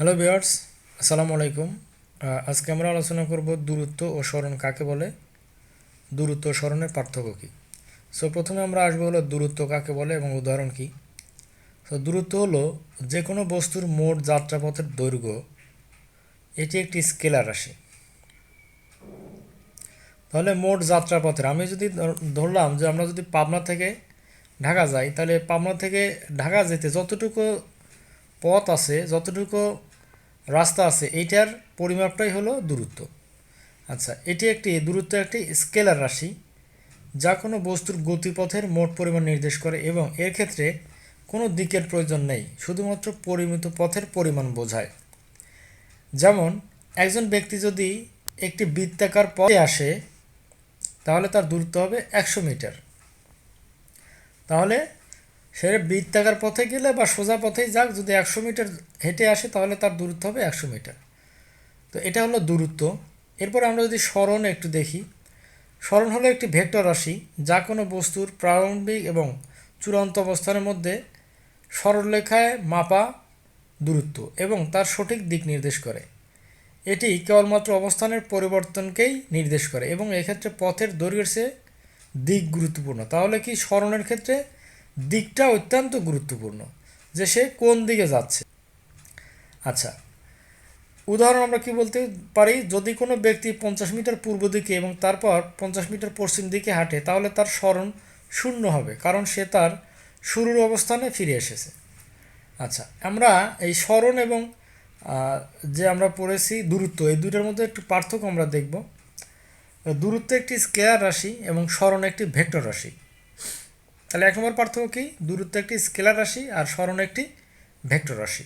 Hello বিয়ার্স আসসালামু আলাইকুম আজকে আমরা আলোচনা করব দূরত্ব ও স্মরণ কাকে বলে? দূরত্ব ও স্মরণের পার্থক্য কী? সো প্রথমে আমরা আসব হলো দূরত্ব কাকে বলে এবং উদাহরণ কী? তো দূরত্ব হলো যে কোনো বস্তুর মোট যাত্রাপথের দৈর্ঘ্য। এটি একটি স্কেলার রাশি। তাহলে মোট যাত্রাপথের, আমি যদি ধর- ধরলাম যে আমরা যদি পাবনা থেকে ঢাকা যাই, তাহলে পাবনা থেকে ঢাকা যেতে যতটুকু পথ আছে, যতটুকু রাস্তা আছে, এইটার পরিমাপটাই হলো দূরত্ব। আচ্ছা এটি একটি, দূরত্ব একটি স্কেলার রাশি, যা কোনো বস্তুর গতিপথের মোট পরিমাণ নির্দেশ করে এবং এর ক্ষেত্রে কোনো দিকের প্রয়োজন নেই, শুধুমাত্র পরিমিত পথের পরিমাণ বোঝায়। যেমন, একজন ব্যক্তি যদি একটি বৃত্তাকার পথে আসে, তাহলে তার দূরত্ব হবে একশো মিটার। তাহলে সে বৃত্তাকার পথে গেলে বা সোজা পথেই যাক, যদি একশো মিটার হেঁটে আসে তাহলে তার দূরত্ব হবে একশো মিটার। তো এটা হলো দূরত্ব। এরপর আমরা যদি স্মরণ একটু দেখি। স্মরণ হলো একটি ভেক্টর রাশি, যা কোনো বস্তুর প্রারম্ভিক এবং চূড়ান্ত অবস্থানের মধ্যে সরলরেখায় মাপা দূরত্ব এবং তার সঠিক দিক নির্দেশ করে। এটি কেবলমাত্র অবস্থানের পরিবর্তনকেই নির্দেশ করে এবং এক্ষেত্রে পথের দৈর্ঘ্যের চেয়ে দিক গুরুত্বপূর্ণ। তাহলে কি স্মরণের ক্ষেত্রে দিকটা অত্যন্ত গুরুত্বপূর্ণ, যে সে কোন দিকে যাচ্ছে। আচ্ছা উদাহরণ আমরা কি বলতে পারি? যদি কোনো ব্যক্তি পঞ্চাশ মিটার পূর্ব দিকে এবং তারপর পঞ্চাশ মিটার পশ্চিম দিকে হাঁটে, তাহলে তার স্মরণ শূন্য হবে, কারণ সে তার শুরুর অবস্থানে ফিরে এসেছে। আচ্ছা আমরা এই স্মরণ এবং যে আমরা পড়েছি দূরত্ব, এই দুইটার মধ্যে একটু পার্থক্য আমরা দেখব। দূরত্ব একটি স্কেয়ার রাশি এবং স্মরণ একটি ভেক্টর রাশি। তাহলে এক নম্বর পার্থক্য কী? দূরত্ব একটি স্কেলার রাশি আর স্মরণ একটি ভেক্টর রাশি।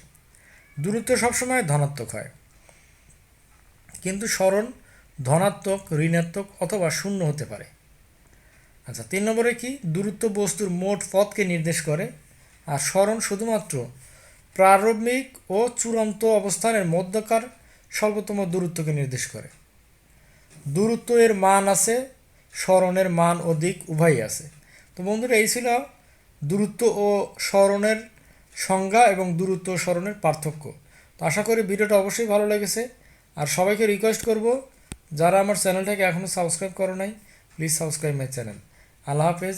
দূরত্ব সবসময় ধনাত্মক হয়। কিন্তু স্মরণ ধনাত্মক, ঋণাত্মক অথবা শূন্য হতে পারে। আচ্ছা তিন নম্বরে কি? দূরত্ব বস্তুর মোট পথকে নির্দেশ করে আর স্মরণ শুধুমাত্র প্রারম্ভিক ও চূড়ান্ত অবস্থানের মধ্যকার স্বল্পতম দূরত্বকে নির্দেশ করে। দূরত্ব এর মান আছে, স্মরণের মান দিক উভয়ই আছে। তো বন্ধুরা, এই ছিল দূরত্ব ও স্মরণের সংজ্ঞা এবং দূরত্ব ও স্মরণের পার্থক্য। তো আশা করি ভিডিওটা অবশ্যই ভালো লেগেছে। আর সবাইকে রিকোয়েস্ট করব, যারা আমার চ্যানেলটাকে এখনও সাবস্ক্রাইব করো নাই প্লিজ সাবস্ক্রাইব মাই চ্যানেল আল্লাহ হাফেজ